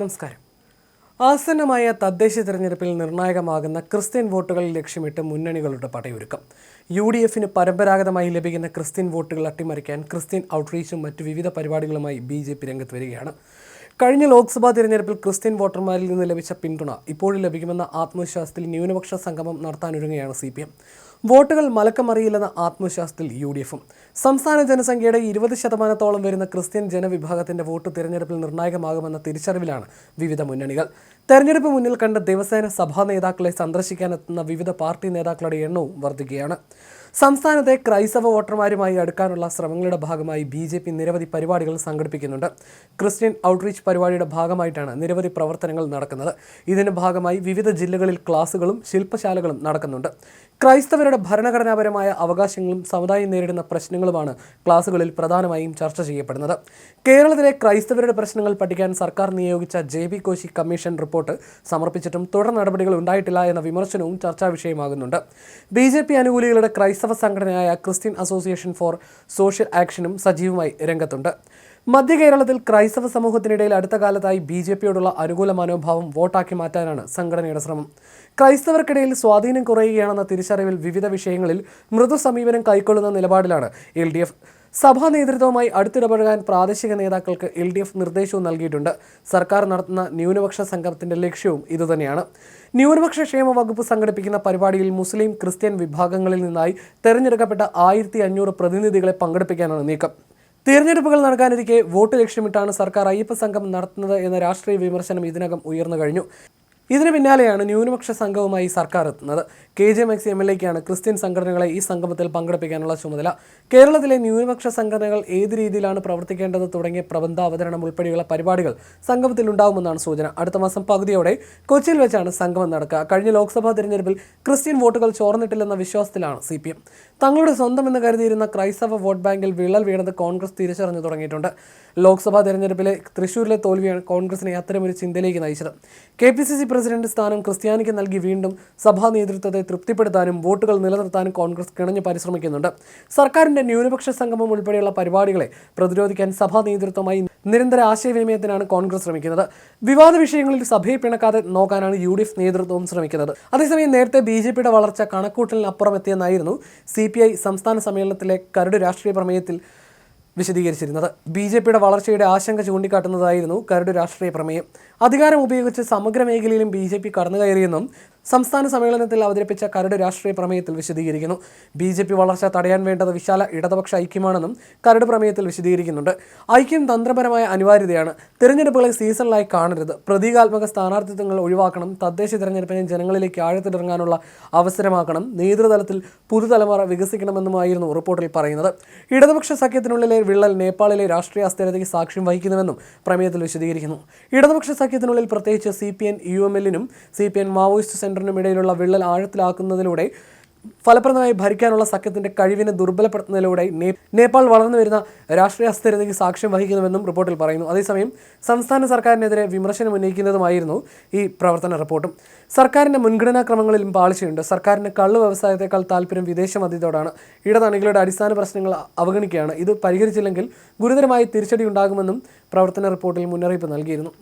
നമസ്കാരം. ആസന്നമായ തദ്ദേശ തിരഞ്ഞെടുപ്പിൽ നിർണായകമാകുന്ന ക്രിസ്ത്യൻ വോട്ടുകൾ ലക്ഷ്യമിട്ട് മുന്നണികളുടെ പടയൊരുക്കം. യു ഡി എഫിന് പരമ്പരാഗതമായി ലഭിക്കുന്ന ക്രിസ്ത്യൻ വോട്ടുകൾ അട്ടിമറിക്കാൻ ക്രിസ്ത്യൻ ഔട്ട്റീച്ചും മറ്റ് വിവിധ പരിപാടികളുമായി ബി ജെ പി രംഗത്ത് വരികയാണ്. കഴിഞ്ഞ ലോക്സഭാ തിരഞ്ഞെടുപ്പിൽ ക്രിസ്ത്യൻ വോട്ടർമാരിൽ നിന്ന് ലഭിച്ച പിന്തുണ ഇപ്പോഴും ലഭിക്കുമെന്ന ആത്മവിശ്വാസത്തിൽ ന്യൂനപക്ഷ സംഗമം നടത്താനൊരുങ്ങുകയാണ് സി പി എം വോട്ടുകൾ മലക്കമറിയില്ലെന്ന ആത്മവിശ്വാസത്തിൽ യു ഡി എഫും സംസ്ഥാന ജനസംഖ്യയുടെ ഇരുപത് ശതമാനത്തോളം വരുന്ന ക്രിസ്ത്യൻ ജനവിഭാഗത്തിന്റെ വോട്ട് തിരഞ്ഞെടുപ്പിൽ നിർണായകമാകുമെന്ന തിരിച്ചറിവിലാണ് വിവിധ മുന്നണികൾ. തെരഞ്ഞെടുപ്പ് മുന്നിൽ കണ്ട ദിവസേന സഭാ നേതാക്കളെ സന്ദർശിക്കാനെത്തുന്ന വിവിധ പാർട്ടി നേതാക്കളുടെ എണ്ണവും വർദ്ധിക്കുകയാണ്. സംസ്ഥാനത്തെ ക്രൈസ്തവ വോട്ടർമാരുമായി അടുക്കാനുള്ള ശ്രമങ്ങളുടെ ഭാഗമായി ബി ജെ പി നിരവധി പരിപാടികൾ സംഘടിപ്പിക്കുന്നുണ്ട്. ക്രിസ്ത്യൻ ഔട്ട്റീച്ച് പരിപാടിയുടെ ഭാഗമായിട്ടാണ് നിരവധി പ്രവർത്തനങ്ങൾ നടക്കുന്നത്. ഇതിന്റെ ഭാഗമായി വിവിധ ജില്ലകളിൽ ക്ലാസുകളും ശില്പശാലകളും നടക്കുന്നുണ്ട്. ക്രൈസ്തവരുടെ ഭരണഘടനാപരമായ അവകാശങ്ങളും സമുദായം നേരിടുന്ന പ്രശ്നങ്ങളുമാണ് ക്ലാസുകളിൽ പ്രധാനമായും ചർച്ച ചെയ്യപ്പെടുന്നത്. കേരളത്തിലെ ക്രൈസ്തവരുടെ പ്രശ്നങ്ങൾ പഠിക്കാൻ സർക്കാർ നിയോഗിച്ച J B Koshy commission report സമർപ്പിച്ചിട്ടും തുടർ നടപടികൾ ഉണ്ടായിട്ടില്ല എന്ന വിമർശനവും ചർച്ചാ വിഷയമാകുന്നുണ്ട്. ബി ജെ പി അനുകൂലികളുടെ ക്രൈസ്തവ സംഘടനയായ ക്രിസ്ത്യൻ അസോസിയേഷൻ ഫോർ സോഷ്യൽ ആക്ഷനും സജീവമായി രംഗത്തുണ്ട്. മധ്യ കേരളത്തിൽ ക്രൈസ്തവ സമൂഹത്തിനിടയിൽ അടുത്ത കാലത്തായി ബി ജെ പിയോടുള്ള അനുകൂല മനോഭാവം വോട്ടാക്കി മാറ്റാനാണ് സംഘടനയുടെ ശ്രമം. ക്രൈസ്തവർക്കിടയിൽ സ്വാധീനം കുറയുകയാണെന്ന തിരിച്ചറിവിൽ വിവിധ വിഷയങ്ങളിൽ മൃദു സമീപനം കൈക്കൊള്ളുന്ന നിലപാടിലാണ് എൽ ഡി എഫ്. സഭാ നേതൃത്വവുമായി അടുത്തിടപഴകാൻ പ്രാദേശിക നേതാക്കൾക്ക് എൽ ഡി എഫ് നിർദ്ദേശവും നൽകിയിട്ടുണ്ട്. സർക്കാർ നടത്തുന്ന ന്യൂനപക്ഷ സംഘത്തിന്റെ ലക്ഷ്യവും ഇതുതന്നെയാണ്. ന്യൂനപക്ഷ ക്ഷേമ വകുപ്പ് സംഘടിപ്പിക്കുന്ന പരിപാടിയിൽ മുസ്ലിം ക്രിസ്ത്യൻ വിഭാഗങ്ങളിൽ നിന്നായി തെരഞ്ഞെടുക്കപ്പെട്ട ആയിരത്തി പ്രതിനിധികളെ പങ്കെടുപ്പിക്കാനാണ് നീക്കം. തിരഞ്ഞെടുപ്പുകൾ നടക്കാനിരിക്കെ വോട്ട് ലക്ഷ്യമിട്ടാണ് സർക്കാർ അയ്യപ്പ സംഘം നടത്തുന്നത് എന്ന രാഷ്ട്രീയ വിമർശനം ഇതിനകം ഉയർന്നു കഴിഞ്ഞു. ഇതിന് പിന്നാലെയാണ് ന്യൂനപക്ഷ സംഘവുമായി സർക്കാർ എത്തുന്നത്. K J M X M L എക്കാണ് Christian സംഘടനകളെ ഈ സംഗമത്തിൽ പങ്കെടുപ്പിക്കാനുള്ള ചുമതല. കേരളത്തിലെ ന്യൂനപക്ഷ സംഘടനകൾ ഏത് രീതിയിലാണ് പ്രവർത്തിക്കേണ്ടത് തുടങ്ങിയ പ്രബന്ധ അവതരണം ഉൾപ്പെടെയുള്ള പരിപാടികൾ സംഗമത്തിൽ ഉണ്ടാകുമെന്നാണ് സൂചന. അടുത്ത മാസം പകുതിയോടെ കൊച്ചിയിൽ വെച്ചാണ് സംഗമം നടക്കുക. കഴിഞ്ഞ ലോക്സഭാ തിരഞ്ഞെടുപ്പിൽ ക്രിസ്ത്യൻ വോട്ടുകൾ ചോർന്നിട്ടില്ലെന്ന വിശ്വാസത്തിലാണ് സി തങ്ങളുടെ സ്വന്തം എന്ന് കരുതിയിരുന്ന ക്രൈസ്തവ വോട്ട് ബാങ്കിൽ വിള്ളൽ വീണത് കോൺഗ്രസ് തിരിച്ചറിഞ്ഞു തുടങ്ങിയിട്ടുണ്ട്. ലോക്സഭാ തെരഞ്ഞെടുപ്പിലെ തൃശൂരിലെ തോൽവിയാണ് കോൺഗ്രസിനെ അത്തരമൊരു ചിന്തയിലേക്ക് നയിച്ചത്. K P C C president സ്ഥാനം ക്രിസ്ത്യാനിക്ക് നൽകി വീണ്ടും സഭാ നേതൃത്വത്തെ തൃപ്തിപ്പെടുത്താനും വോട്ടുകൾ നിലനിർത്താനും കോൺഗ്രസ് കിണഞ്ഞു പരിശ്രമിക്കുന്നുണ്ട്. സർക്കാരിന്റെ ന്യൂനപക്ഷ സംഗമം ഉൾപ്പെടെയുള്ള പരിപാടികളെ പ്രതിരോധിക്കാൻ സഭാ നേതൃത്വമായി നിരന്തര ആശയവിനിമയത്തിനാണ് കോൺഗ്രസ് ശ്രമിക്കുന്നത്. വിവാദ വിഷയങ്ങളിൽ സഭയെ പിണക്കാതെ നോക്കാനാണ് യു ഡി എഫ് നേതൃത്വവും ശ്രമിക്കുന്നത്. അതേസമയം നേരത്തെ ബി ജെ പിയുടെ വളർച്ച കണക്കൂട്ടലിനപ്പുറം എത്തിയെന്നായിരുന്നു സി പി ഐ സംസ്ഥാന സമ്മേളനത്തിലെ കരട് രാഷ്ട്രീയ പ്രമേയത്തിൽ വിശദീകരിച്ചിരുന്നത്. ബി ജെ പിയുടെ വളർച്ചയുടെ ആശങ്ക ചൂണ്ടിക്കാട്ടുന്നതായിരുന്നു കരട് രാഷ്ട്രീയ പ്രമേയം. അധികാരം ഉപയോഗിച്ച് സമഗ്ര മേഖലയിലും ബി ജെ പി കടന്നുകയറിയെന്നും സംസ്ഥാന സമ്മേളനത്തിൽ അവതരിപ്പിച്ച കരട് രാഷ്ട്രീയ പ്രമേയത്തിൽ വിശദീകരിക്കുന്നു. ബി ജെ പി വളർച്ച തടയാൻ വേണ്ടത് വിശാല ഇടതുപക്ഷ ഐക്യമാണെന്നും കരട് പ്രമേയത്തിൽ വിശദീകരിക്കുന്നുണ്ട്. ഐക്യം തന്ത്രപരമായ അനിവാര്യതയാണ്. തിരഞ്ഞെടുപ്പുകളെ സീസണിലായി കാണരുത്. പ്രതീകാത്മക സ്ഥാനാർത്ഥിത്വങ്ങൾ ഒഴിവാക്കണം. തദ്ദേശ തിരഞ്ഞെടുപ്പിനെ ജനങ്ങളിലേക്ക് ആഴത്തിലിറങ്ങാനുള്ള അവസരമാക്കണം. നേതൃതലത്തിൽ പുതുതലമുറ വികസിക്കണമെന്നുമായിരുന്നു റിപ്പോർട്ടിൽ പറയുന്നത്. ഇടതുപക്ഷ സഖ്യത്തിനുള്ളിലെ വിള്ളൽ നേപ്പാളിലെ രാഷ്ട്രീയ അസ്ഥിരതയ്ക്ക് സാക്ഷ്യം വഹിക്കുന്നുവെന്നും പ്രമേയത്തിൽ വിശദീകരിക്കുന്നു. ഇടതുപക്ഷ സഖ്യത്തിനുള്ളിൽ പ്രത്യേകിച്ച് C P N U M എല്ലിനും C P N Maoist സെന്ററിനും ഇടയിലുള്ള വിള്ളൽ ആഴത്തിലാക്കുന്നതിലൂടെ ഫലപ്രദമായി ഭരിക്കാനുള്ള സഖ്യത്തിന്റെ കഴിവിനെ ദുർബലപ്പെടുത്തുന്നതിലൂടെ നേപ്പാൾ വളർന്നു വരുന്ന രാഷ്ട്രീയ അസ്ഥിരതയ്ക്ക് സാക്ഷ്യം വഹിക്കുന്നുവെന്നും റിപ്പോർട്ടിൽ പറയുന്നു. അതേസമയം സംസ്ഥാന സർക്കാരിനെതിരെ വിമർശനം ഉന്നയിക്കുന്നതുമായിരുന്നു ഈ പ്രവർത്തന റിപ്പോർട്ടും. സർക്കാരിന്റെ മുൻഗണനാ ക്രമങ്ങളിലും പാളിച്ചയുണ്ട്. സർക്കാരിന് കള്ളു വ്യവസായത്തെക്കാൾ താല്പര്യം വിദേശ മദ്യത്തോടാണ്. ഇടതണികളുടെ അടിസ്ഥാന പ്രശ്നങ്ങൾ അവഗണിക്കുകയാണ്. ഇത് പരിഹരിച്ചില്ലെങ്കിൽ ഗുരുതരമായി തിരിച്ചടി ഉണ്ടാകുമെന്നും പ്രവർത്തന റിപ്പോർട്ടിൽ മുന്നറിയിപ്പ് നൽകിയിരുന്നു.